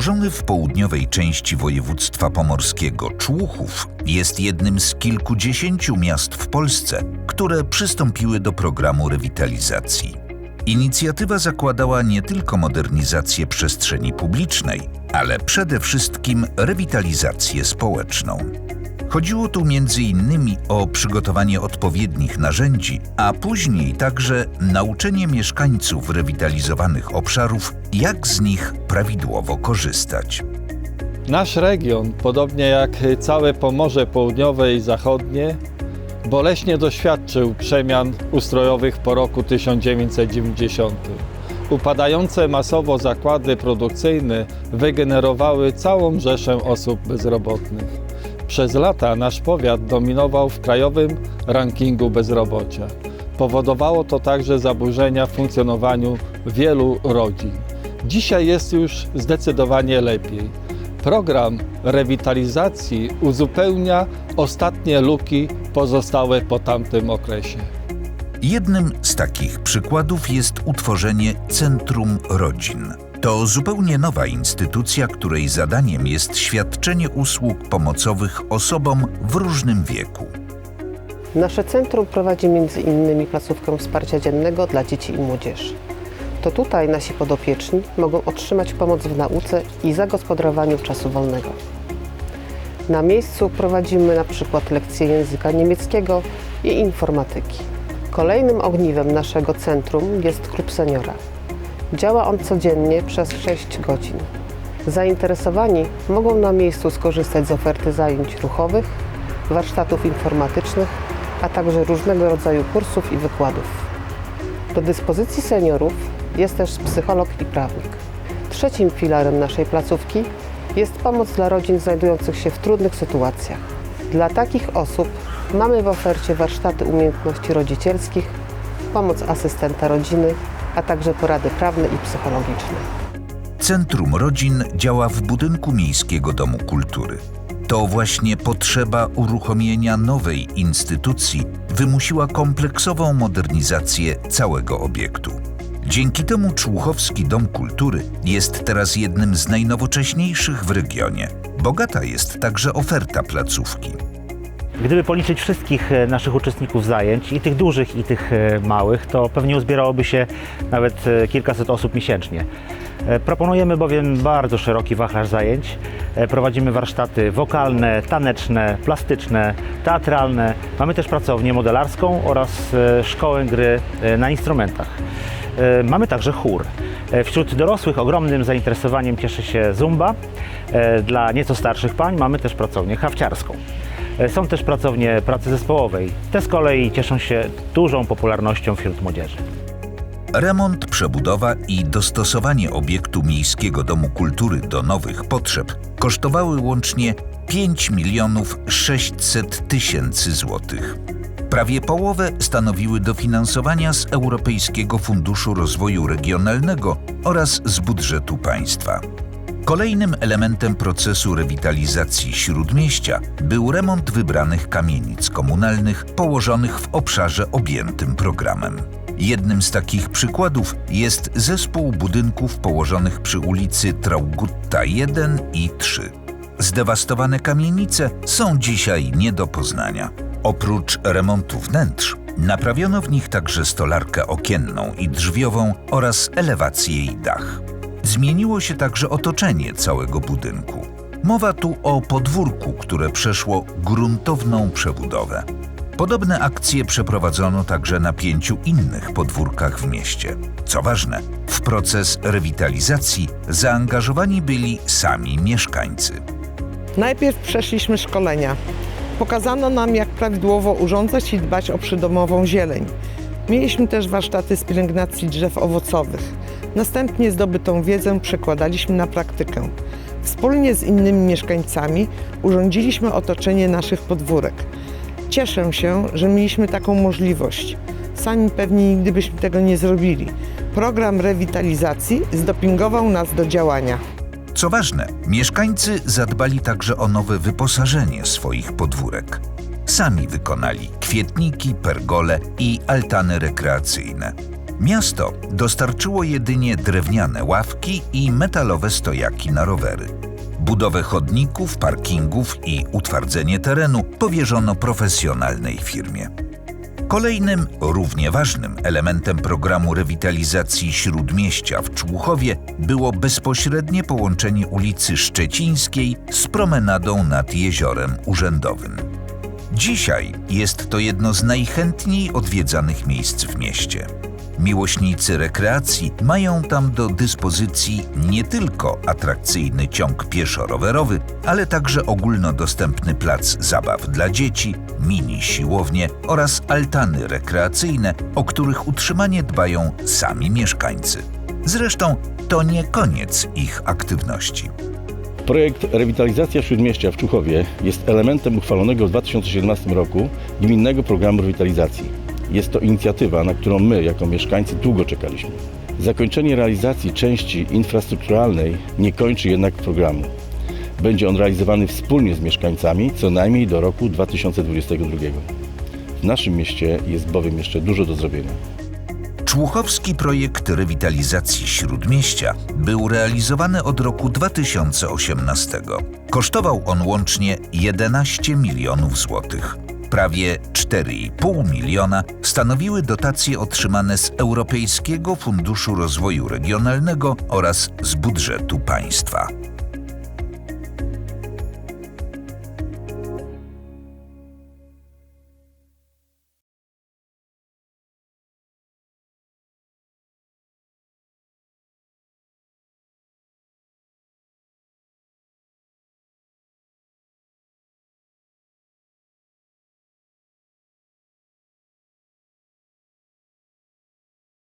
Położony w południowej części województwa pomorskiego Człuchów jest jednym z kilkudziesięciu miast w Polsce, które przystąpiły do programu rewitalizacji. Inicjatywa zakładała nie tylko modernizację przestrzeni publicznej, ale przede wszystkim rewitalizację społeczną. Chodziło tu innymi o przygotowanie odpowiednich narzędzi, a później także nauczenie mieszkańców rewitalizowanych obszarów, jak z nich prawidłowo korzystać. Nasz region, podobnie jak całe Pomorze Południowe i Zachodnie, boleśnie doświadczył przemian ustrojowych po roku 1990. Upadające masowo zakłady produkcyjne wygenerowały całą rzeszę osób bezrobotnych. Przez lata nasz powiat dominował w krajowym rankingu bezrobocia. Powodowało to także zaburzenia w funkcjonowaniu wielu rodzin. Dzisiaj jest już zdecydowanie lepiej. Program rewitalizacji uzupełnia ostatnie luki pozostałe po tamtym okresie. Jednym z takich przykładów jest utworzenie Centrum Rodzin. To zupełnie nowa instytucja, której zadaniem jest świadczenie usług pomocowych osobom w różnym wieku. Nasze centrum prowadzi m.in. placówkę wsparcia dziennego dla dzieci i młodzieży. To tutaj nasi podopieczni mogą otrzymać pomoc w nauce i zagospodarowaniu czasu wolnego. Na miejscu prowadzimy na przykład lekcje języka niemieckiego i informatyki. Kolejnym ogniwem naszego centrum jest klub seniora. Działa on codziennie przez 6 godzin. Zainteresowani mogą na miejscu skorzystać z oferty zajęć ruchowych, warsztatów informatycznych, a także różnego rodzaju kursów i wykładów. Do dyspozycji seniorów jest też psycholog i prawnik. Trzecim filarem naszej placówki jest pomoc dla rodzin znajdujących się w trudnych sytuacjach. Dla takich osób mamy w ofercie warsztaty umiejętności rodzicielskich, pomoc asystenta rodziny, a także porady prawne i psychologiczne. Centrum Rodzin działa w budynku Miejskiego Domu Kultury. To właśnie potrzeba uruchomienia nowej instytucji wymusiła kompleksową modernizację całego obiektu. Dzięki temu Człuchowski Dom Kultury jest teraz jednym z najnowocześniejszych w regionie. Bogata jest także oferta placówki. Gdyby policzyć wszystkich e, naszych uczestników zajęć, i tych dużych, i tych e, małych, to pewnie uzbierałoby się nawet e, kilkaset osób miesięcznie. Proponujemy bowiem bardzo szeroki wachlarz zajęć. Prowadzimy warsztaty wokalne, taneczne, plastyczne, teatralne. Mamy też pracownię modelarską oraz szkołę gry na instrumentach. Mamy także chór. Wśród dorosłych ogromnym zainteresowaniem cieszy się zumba. Dla nieco starszych pań mamy też pracownię hawciarską. E, Są też pracownie pracy zespołowej. Te z kolei cieszą się dużą popularnością wśród młodzieży. Remont, przebudowa i dostosowanie obiektu Miejskiego Domu Kultury do nowych potrzeb kosztowały łącznie 5 milionów 600 tysięcy złotych. Prawie połowę stanowiły dofinansowania z Europejskiego Funduszu Rozwoju Regionalnego oraz z budżetu państwa. Kolejnym elementem procesu rewitalizacji śródmieścia był remont wybranych kamienic komunalnych położonych w obszarze objętym programem. Jednym z takich przykładów jest zespół budynków położonych przy ulicy Traugutta 1 i 3. Zdewastowane kamienice są dzisiaj nie do poznania. Oprócz remontu wnętrz, naprawiono w nich także stolarkę okienną i drzwiową oraz elewację i dach. Zmieniło się także otoczenie całego budynku. Mowa tu o podwórku, które przeszło gruntowną przebudowę. Podobne akcje przeprowadzono także na pięciu innych podwórkach w mieście. Co ważne, w proces rewitalizacji zaangażowani byli sami mieszkańcy. Najpierw przeszliśmy szkolenia. Pokazano nam, jak prawidłowo urządzać i dbać o przydomową zieleń. Mieliśmy też warsztaty z pielęgnacji drzew owocowych. Następnie zdobytą wiedzę przekładaliśmy na praktykę. Wspólnie z innymi mieszkańcami urządziliśmy otoczenie naszych podwórek. Cieszę się, że mieliśmy taką możliwość. Sami pewnie nigdy byśmy tego nie zrobili. Program rewitalizacji zdopingował nas do działania. Co ważne, mieszkańcy zadbali także o nowe wyposażenie swoich podwórek. Sami wykonali kwietniki, pergole i altany rekreacyjne. Miasto dostarczyło jedynie drewniane ławki i metalowe stojaki na rowery. Budowę chodników, parkingów i utwardzenie terenu powierzono profesjonalnej firmie. Kolejnym, równie ważnym elementem programu rewitalizacji Śródmieścia w Człuchowie było bezpośrednie połączenie ulicy Szczecińskiej z promenadą nad jeziorem urzędowym. Dzisiaj jest to jedno z najchętniej odwiedzanych miejsc w mieście. Miłośnicy rekreacji mają tam do dyspozycji nie tylko atrakcyjny ciąg pieszo-rowerowy, ale także ogólnodostępny plac zabaw dla dzieci, mini siłownie oraz altany rekreacyjne, o których utrzymanie dbają sami mieszkańcy. Zresztą to nie koniec ich aktywności. Projekt Rewitalizacja Śródmieścia w Czuchowie jest elementem uchwalonego w 2017 roku gminnego programu rewitalizacji. Jest to inicjatywa, na którą my, jako mieszkańcy, długo czekaliśmy. Zakończenie realizacji części infrastrukturalnej nie kończy jednak programu. Będzie on realizowany wspólnie z mieszkańcami co najmniej do roku 2022. W naszym mieście jest bowiem jeszcze dużo do zrobienia. Człuchowski projekt rewitalizacji Śródmieścia był realizowany od roku 2018. Kosztował on łącznie 11 milionów złotych. Prawie 4,5 miliona stanowiły dotacje otrzymane z Europejskiego Funduszu Rozwoju Regionalnego oraz z budżetu państwa.